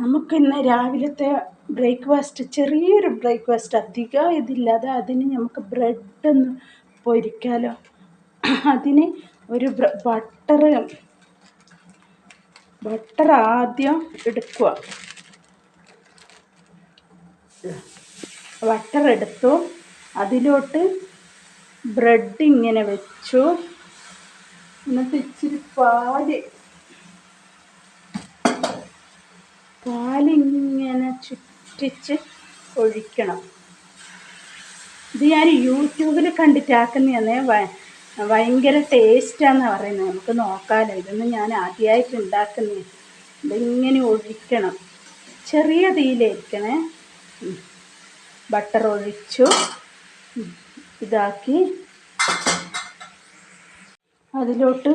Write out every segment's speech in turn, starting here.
നമുക്കിന്ന് രാവിലത്തെ ബ്രേക്ക്ഫാസ്റ്റ്? ചെറിയൊരു ബ്രേക്ക്ഫാസ്റ്റ്. അധികം ഇതില്ലാതെ അതിന് നമുക്ക് ബ്രെഡ് ഒന്ന് പൊരിക്കാലോ. അതിന് ഒരു ബട്ടർ ബട്ടർ ആദ്യം എടുക്കുക. ബട്ടർ എടുത്തു. അതിലോട്ട് ബ്രെഡ് ഇങ്ങനെ വെച്ചു. എന്നിട്ട് ഇച്ചിരി പാൽ പാലിങ്ങനെ ചുറ്റിച്ച് ഒഴിക്കണം. ഇത് ഞാൻ യൂട്യൂബിൽ കണ്ടിട്ടാക്കുന്നതാണ് ഭയങ്കര ടേസ്റ്റാണെന്ന് പറയുന്നത് നമുക്ക് നോക്കാമല്ലോ ഇതൊന്നും ഞാൻ ആദ്യമായിട്ട് ഉണ്ടാക്കുന്നത് ഇതിങ്ങനെ ഒഴിക്കണം. ചെറിയ തീയിലിരിക്കണേ. ബട്ടർ ഒഴിച്ചു. ഇതാക്കി. അതിലോട്ട്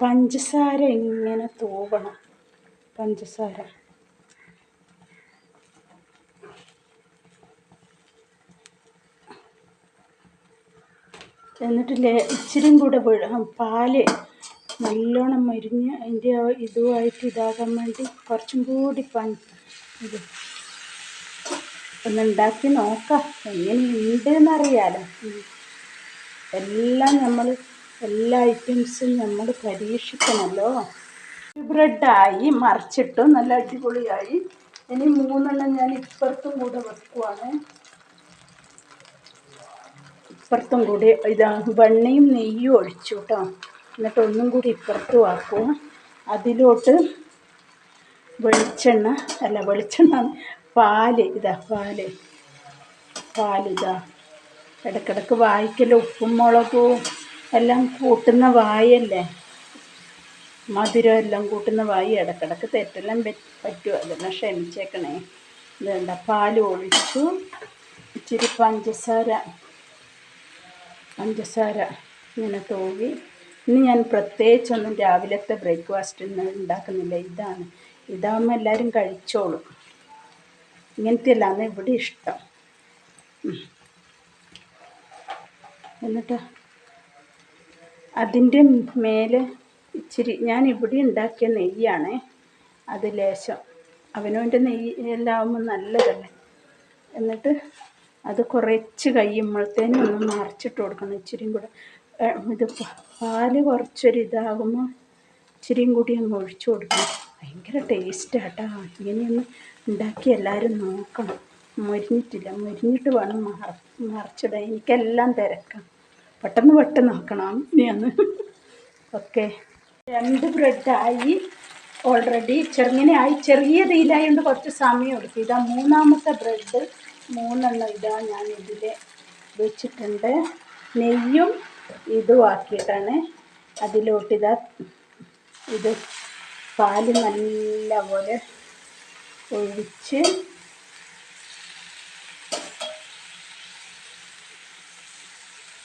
പഞ്ചസാര ഇങ്ങനെ തൂവണം. പഞ്ചസാര. എന്നിട്ട് ഇച്ചിരിയും കൂടെ പാൽ നല്ലോണം മരിഞ്ഞ് അതിന്റെ ഇതുമായിട്ട് ഇതാകാൻ വേണ്ടി കുറച്ചും കൂടി പണി ഇത് ഒന്നുണ്ടാക്കി നോക്കാം. എങ്ങനെയുണ്ട് എന്നറിയാലോ എല്ലാം നമ്മൾ എല്ലാ ഐറ്റംസും നമ്മൾ പരീക്ഷിക്കണമല്ലോ. ബ്രെഡായി മറിച്ചിട്ടു നല്ല അടിപൊളിയായി. ഇനി മൂന്നെണ്ണം ഞാൻ ഇപ്പുറത്തും കൂടെ വെക്കുവാണ്. ഇപ്പുറത്തും കൂടി ഇതാ വെണ്ണയും നെയ്യും ഒഴിച്ചു കേട്ടോ. എന്നിട്ട് ഒന്നും കൂടി ഇപ്പുറത്തും ആക്കും അതിലോട്ട് വെളിച്ചെണ്ണ അല്ല വെളിച്ചെണ്ണ പാൽ ഇതാ പാൽ. പാലിതാ ഇടക്കിടക്ക് വായിക്കൽ ഉപ്പും മുളകും എല്ലാം കൂട്ടുന്ന വായല്ലേ? മധുരം എല്ലാം കൂട്ടുന്ന വായി ഇടക്കിടക്ക് തെറ്റെല്ലാം പറ്റും. അതെല്ലാം ക്ഷമിച്ചേക്കണേ. ഇതുണ്ട പാൽ ഒഴിച്ചു. ഇച്ചിരി പഞ്ചസാര പഞ്ചസാര ഇങ്ങനെ തൂവി ഇന്ന് ഞാൻ പ്രത്യേകിച്ചൊന്നും രാവിലത്തെ ബ്രേക്ക്ഫാസ്റ്റ് ഉണ്ടാക്കുന്നില്ല. ഇതാണ്. ഇതാകുമ്പോൾ എല്ലാവരും കഴിച്ചോളും. ഇങ്ങനത്തെ അല്ലാന്ന് ഇവിടെ ഇഷ്ടം. എന്നിട്ട് അതിന്റെ മേലെ ഇച്ചിരി ഞാൻ ഇവിടെ ഉണ്ടാക്കിയ നെയ്യാണ്. അത് ലേശം. അവനവന്റെ നെയ്യ് എല്ലാം ആകുമ്പോൾ നല്ലതല്ലേ? എന്നിട്ട് അത് കുറച്ച് കഴിയുമ്പോഴത്തേനും ഒന്ന് മറിച്ചിട്ട് കൊടുക്കണം. ഇച്ചിരിയും കൂടെ ഇത് പാൽ കുറച്ചൊരു ഇതാകുമ്പോൾ ഇച്ചിരിയും കൂടി അങ്ങ് ഒഴിച്ചു കൊടുക്കണം. ഭയങ്കര ടേസ്റ്റാട്ടോ ഇങ്ങനെയൊന്ന് ഉണ്ടാക്കി എല്ലാവരും നോക്കണം. മൊരിഞ്ഞിട്ടില്ല. മൊരിഞ്ഞിട്ട് വേണം മറ മറിച്ചിടാൻ. എനിക്കെല്ലാം തിരക്കാം. പെട്ടെന്ന് പെട്ടെന്ന് നോക്കണം. ഇനിയൊന്ന് ഓക്കെ. രണ്ട് ബ്രെഡായി ഓൾറെഡി ചെറുങ്ങനെ ആയി. ചെറിയ തീയിലായതുകൊണ്ട് കുറച്ച് സമയം എടുക്കും ഇതാ മൂന്നാമത്തെ ബ്രെഡ്. മൂന്നെണ്ണം ഇതാ ഞാൻ ഇതിൽ വെച്ചിട്ടുണ്ട്. നെയ്യും ഇതും ആക്കിയിട്ടാണ് അതിലോട്ട് ഇതാ പാൽ നല്ല പോലെ ഒഴിച്ച്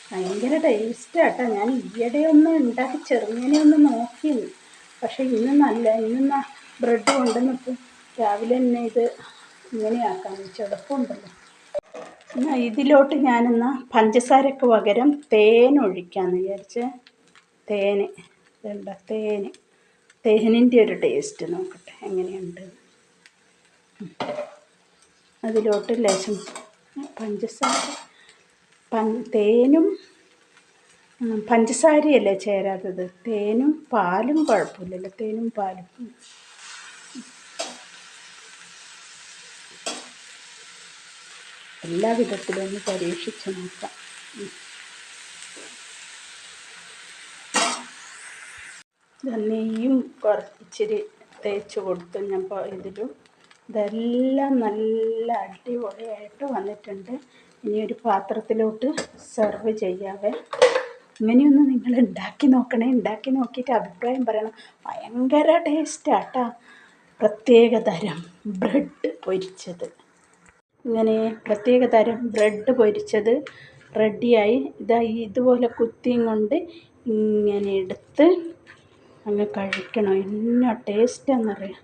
ഭയങ്കര ടേസ്റ്റ് ആട്ടോ ഞാൻ ഈയിടെ ഒന്ന് ഉണ്ടാക്കി ചെറുങ്ങനെ ഒന്ന് നോക്കി. പക്ഷെ ഇന്ന് നല്ല ഇന്ന് ബ്രെഡ് കൊണ്ടുവന്നിട്ട് രാവിലെ തന്നെ ഇത് ഇങ്ങനെയാക്കാൻ ചെളുപ്പമുണ്ടല്ലോ എന്നാൽ ഇതിലോട്ട് ഞാനെന്നാൽ പഞ്ചസാരക്ക് പകരം തേൻ ഒഴിക്കാമെന്ന് വിചാരിച്ച്. തേന് വേണ്ട തേന്. തേനിന്റെ ഒരു ടേസ്റ്റ് നോക്കട്ടെ എങ്ങനെയുണ്ട്? അതിലോട്ട് ലേശം പഞ്ചസാര പൻ തേനും പഞ്ചസാരയല്ലേ ചേരാത്തത്? തേനും പാലും കുഴപ്പമില്ലല്ലോ തേനും പാലും. എല്ലാ വിധത്തിലും ഒന്ന് പരീക്ഷിച്ച് നോക്കാം. നെയ്യും കുറച്ചിരി തേച്ച് കൊടുത്തു ഞാൻ ഇതിലും ഇതെല്ലാം നല്ല അടിപൊളിയായിട്ട് വന്നിട്ടുണ്ട്. ഇനി ഒരു പാത്രത്തിലോട്ട് സെർവ് ചെയ്യാവേ. ഇങ്ങനെയൊന്ന് നിങ്ങൾ ഉണ്ടാക്കി നോക്കണേ. ഉണ്ടാക്കി നോക്കിയിട്ട് അഭിപ്രായം പറയണം. ഭയങ്കര ടേസ്റ്റാട്ടാ. പ്രത്യേക തരം ബ്രെഡ് പൊരിച്ചത്. ഇങ്ങനെ പ്രത്യേക തരം ബ്രെഡ് പൊരിച്ചത് റെഡിയായി. ഇതാ ഇതുപോലെ കുത്തിയും കൊണ്ട് ഇങ്ങനെ എടുത്ത് അങ്ങ് കഴിക്കണം. എന്നാ ടേസ്റ്റാണെന്നറിയാം